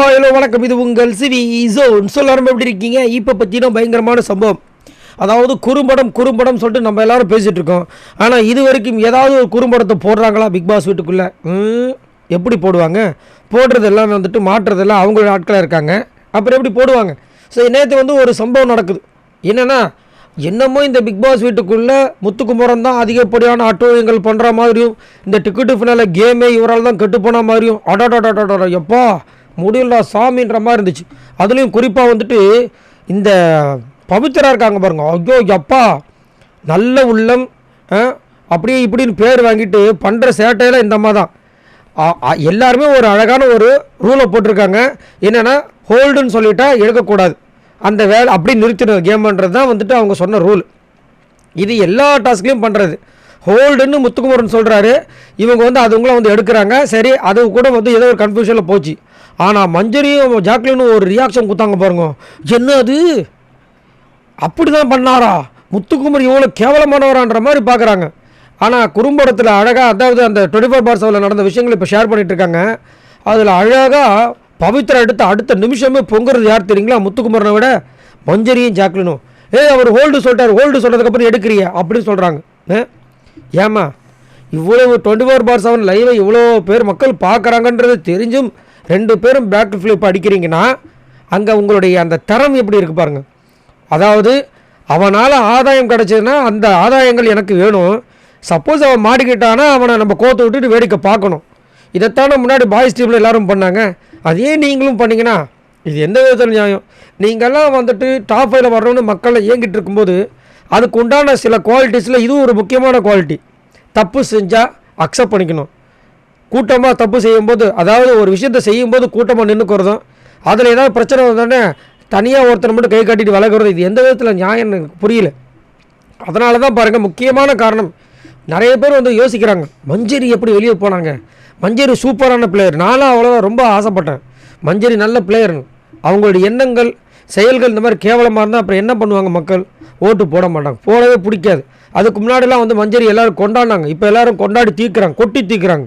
Hello வணக்கம். இது உங்கள் சிவி ஜோன் சொல்லாரம் எப்படி இருக்கீங்க? இப்போ பற்றின பயங்கரமான சம்பவம். அதாவது குறும்படம் குறும்படம் சொல்லிட்டு நம்ம எல்லாரும் பேசிகிட்டு இருக்கோம். ஆனால் இது வரைக்கும் ஏதாவது ஒரு குறும்படத்தை போடுறாங்களா பிக் பாஸ் வீட்டுக்குள்ளே? ம், எப்படி போடுவாங்க? போடுறது எல்லாம் வந்துட்டு மாற்றுறதெல்லாம் அவங்களோட ஆட்களாக இருக்காங்க. அப்புறம் எப்படி போடுவாங்க? ஸோ நேற்று வந்து ஒரு சம்பவம் நடக்குது. என்னென்னா என்னமோ இந்த பிக் பாஸ் வீட்டுக்குள்ளே முத்துக்குமரன் தான் அதிகப்படியான அட்டோயங்கள் பண்ணுற மாதிரியும் இந்த டிக்கெட்டு ஃபினால கேமே இவரால் தான் கெட்டு போன மாதிரியும் அடாடாடாடாடா எப்பா முடியல சாமின்ற மாதிரி இருந்துச்சு. அதுலேயும் குறிப்பாக வந்துட்டு இந்த பவித்தராக இருக்காங்க பாருங்க. ஐயோ எப்பா நல்ல உள்ளம் ஆ, அப்படியே இப்படின்னு பேர் வாங்கிட்டு பண்ணுற சேட்டையில் இந்த மாதிரி தான். எல்லாருமே ஒரு அழகான ஒரு ரூலை போட்டிருக்காங்க. என்னென்னா ஹோல்டுன்னு சொல்லிட்டா எடுக்கக்கூடாது அந்த வேலை அப்படி நிறுத்திடுறது கேம்ன்றது தான் வந்துட்டு அவங்க சொன்ன ரூல் இது எல்லா டாஸ்க்லேயும் பண்ணுறது ஹோல்டுன்னு முத்துக்குமரன் சொல்கிறாரு இவங்க வந்து அதுங்களும் வந்து எடுக்கிறாங்க. சரி அது கூட வந்து ஏதோ ஒரு கன்ஃபியூஷனில் போச்சு. ஆனால் மஞ்சரியும் ஜாக்லினும் ஒரு ரியாக்ஷன் கொடுத்தாங்க பாருங்க. என்ன அது அப்படி தான் பண்ணாரா? முத்துக்குமர் இவ்வளோ கேவலமானவரான்ற மாதிரி பார்க்குறாங்க. ஆனால் குறும்படத்தில் அழகாக அதாவது அந்த டுவெண்ட்டி ஃபோர் பார் செவனில் நடந்த விஷயங்களை இப்போ ஷேர் பண்ணிகிட்ருக்காங்க இருக்காங்க. அதில் அழகாக பவித்ரா எடுத்து அடுத்த நிமிஷமே பொங்குறது யார் தெரியுங்களா? முத்துக்குமரனை விட மஞ்சரியும் ஜாக்லினும். ஏய் அவர் ஹோல்டு சொல்லிட்டார். ஹோல்டு சொல்கிறதுக்கப்புறம் எடுக்கிறிய அப்படின்னு சொல்கிறாங்க ஏமா இவ்வளோ டுவெண்ட்டி ஃபோர் பார் செவன் லைவை இவ்வளோ பேர் மக்கள் பார்க்குறாங்கன்றது தெரிஞ்சும் ரெண்டு பேரும் பேக் ஃப்ளிப் அடிக்கிறீங்கன்னா அங்கே உங்களுடைய அந்த தரம் எப்படி இருக்கு பாருங்கள் அதாவது அவனால் ஆதாயம் கிடச்சதுன்னா அந்த ஆதாயங்கள் எனக்கு வேணும். சப்போஸ் அவன் மாடிக்கிட்டானா அவனை நம்ம கோத்து விட்டுட்டு வேடிக்கை பார்க்கணும். இதைத்தானே முன்னாடி பாய்ஸ் டீமில் எல்லோரும் பண்ணாங்க. அதே நீங்களும் பண்ணீங்கன்னா இது எந்த விதத்தில் நியாயம்? நீங்கள்லாம் வந்துட்டு டாப் ஃபைவ்ல வரணும்னு மக்கள் இயங்கிட்டு இருக்கும்போது அதுக்கு உண்டான சில குவாலிட்டிஸில் இதுவும் ஒரு முக்கியமான குவாலிட்டி தப்பு செஞ்சால் அக்செப்ட் பண்ணிக்கணும். கூட்டமாக தப்பு செய்யும்போது அதாவது ஒரு விஷயத்தை செய்யும்போது கூட்டமாக நின்றுக்கிறதும் அதில் ஏதாவது பிரச்சனை வந்தோடனே தனியாக ஒருத்தர் மட்டும் கை காட்டிட்டு வளர்க்குறது இது எந்த விதத்தில் நியாயம் எனக்கு புரியல. அதனால தான் பாருங்கள் முக்கியமான காரணம் நிறைய பேர் வந்து யோசிக்கிறாங்க மஞ்சரி எப்படி வெளியே போனாங்க? மஞ்சரி சூப்பரான பிளேயர் நானும் அவ்வளோதான் ரொம்ப ஆசைப்பட்டேன். மஞ்சரி நல்ல பிளேயர்னு அவங்களுடைய எண்ணங்கள் செயல்கள் இந்த மாதிரி கேவலமாக இருந்தால் அப்புறம் என்ன பண்ணுவாங்க மக்கள்? ஓட்டு போட மாட்டாங்க. போடவே பிடிக்காது. அதுக்கு முன்னாடிலாம் வந்து மஞ்சரி எல்லாரும் கொண்டாடினாங்க. இப்போ எல்லாரும் கொண்டாடி தீர்க்குறாங்க கொட்டி தீர்க்குறாங்க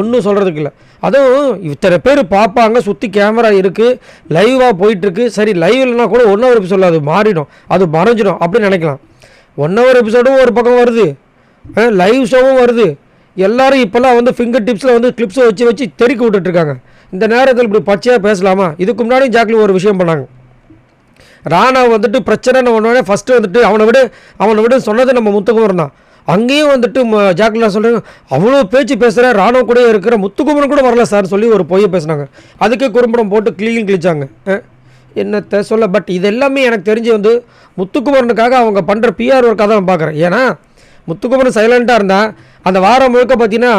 ஒன்றும் சொல்கிறதுக்கு இல்லை. அதுவும் இத்தனை பேர் பார்ப்பாங்க சுற்றி கேமரா இருக்குது லைவாக போயிட்டுருக்கு. சரி லைவ் இல்லைனா கூட ஒன் ஹவர் எபிசோடில் அது மாறிடும் அது மறைஞ்சிடும் அப்படின்னு நினைக்கலாம். ஒன் ஹவர் எபிசோடும் ஒரு பக்கம் வருது. லைவ் ஷோவும் வருது. எல்லோரும் இப்போல்லாம் வந்து ஃபிங்கர் டிப்ஸில் வந்து கிளிப்ஸை வச்சு வச்சு தெறிக்க விட்டுட்ருக்காங்க இந்த நேரத்தில் இப்படி பச்சையாக பேசலாமா? இதுக்கு முன்னாடி ஜாக்லி ஒரு விஷயம் பண்ணாங்க. ராணா வந்துட்டு பிரச்சனை ஒன்றே ஃபஸ்ட்டு வந்துட்டு அவனை விட அவனை விட சொன்னது நம்ம முத்துக்குமரன் தான். அங்கேயும் வந்துட்டு ம- ஜாக்லினா சொல்கிறாங்க அவ்வளோ பேச்சு பேசுகிற ராணுவ கூட இருக்கிற முத்துக்குமரன் கூட வரல சார் சொல்லி ஒரு பொய்யை பேசுனாங்க. அதுக்கே குறும்படம் போட்டு கிளீன் கிழிச்சாங்க. என்னத்தை சொல்ல பட் இது எல்லாமே எனக்கு தெரிஞ்சு வந்து முத்துக்குமரனுக்காக அவங்க பண்ணுற பிஆர் ஒர்க்காக தான் நான் பார்க்குறேன் ஏன்னா முத்துக்குமரன் சைலண்ட்டாக இருந்தால் அந்த வாரம் முழுக்க பார்த்தீங்கன்னா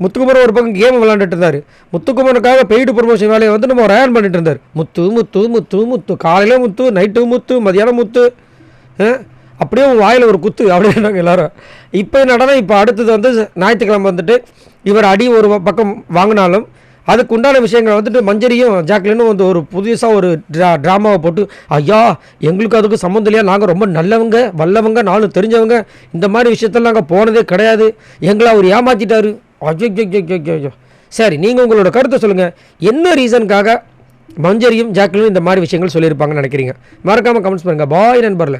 முத்துக்குமரன் ஒரு பக்கம் கேம் விளாண்டுட்டு இருந்தார். முத்துக்குமரனுக்காக பெய்டு ப்ரொமோஷன் வேலையை வந்து நம்ம ரயான் பண்ணிட்டு இருந்தார். முத்து முத்து முத்து முத்து. காலையில் முத்து நைட்டு முத்து மதியானம் முத்து. அப்படியே உன் வாயில் ஒரு குத்து அப்படின்னாங்க எல்லாரும். இப்போ என்னடனா இப்போ அடுத்தது வந்து ஞாயிற்றுக்கிழமை வந்துட்டு இவர் அடி ஒரு பக்கம் வாங்கினாலும் அதுக்கு உண்டான விஷயங்கள் வந்துட்டு மஞ்சரியும் ஜாக்லினும் வந்து ஒரு புதுசாக ஒரு ட்ரா ட்ராமாவை போட்டு ஐயா எங்களுக்கு அதுக்கு சம்மந்தம் இல்லையா? நாங்கள் ரொம்ப நல்லவங்க வல்லவங்க நானும் தெரிஞ்சவங்க. இந்த மாதிரி விஷயத்தில் நாங்கள் போனதே கிடையாது. எங்களை அவர் ஏமாற்றிட்டாரு ஐயோ சரி நீங்கள் உங்களோட கருத்தை சொல்லுங்கள் என்ன ரீசனுக்காக மஞ்சரியும் ஜாக்லினும் இந்த மாதிரி விஷயங்கள் சொல்லியிருப்பாங்கன்னு நினைக்கிறீங்க? மறக்காமல் கமெண்ட்ஸ் பண்ணுங்கள் பாய் நண்பர்ல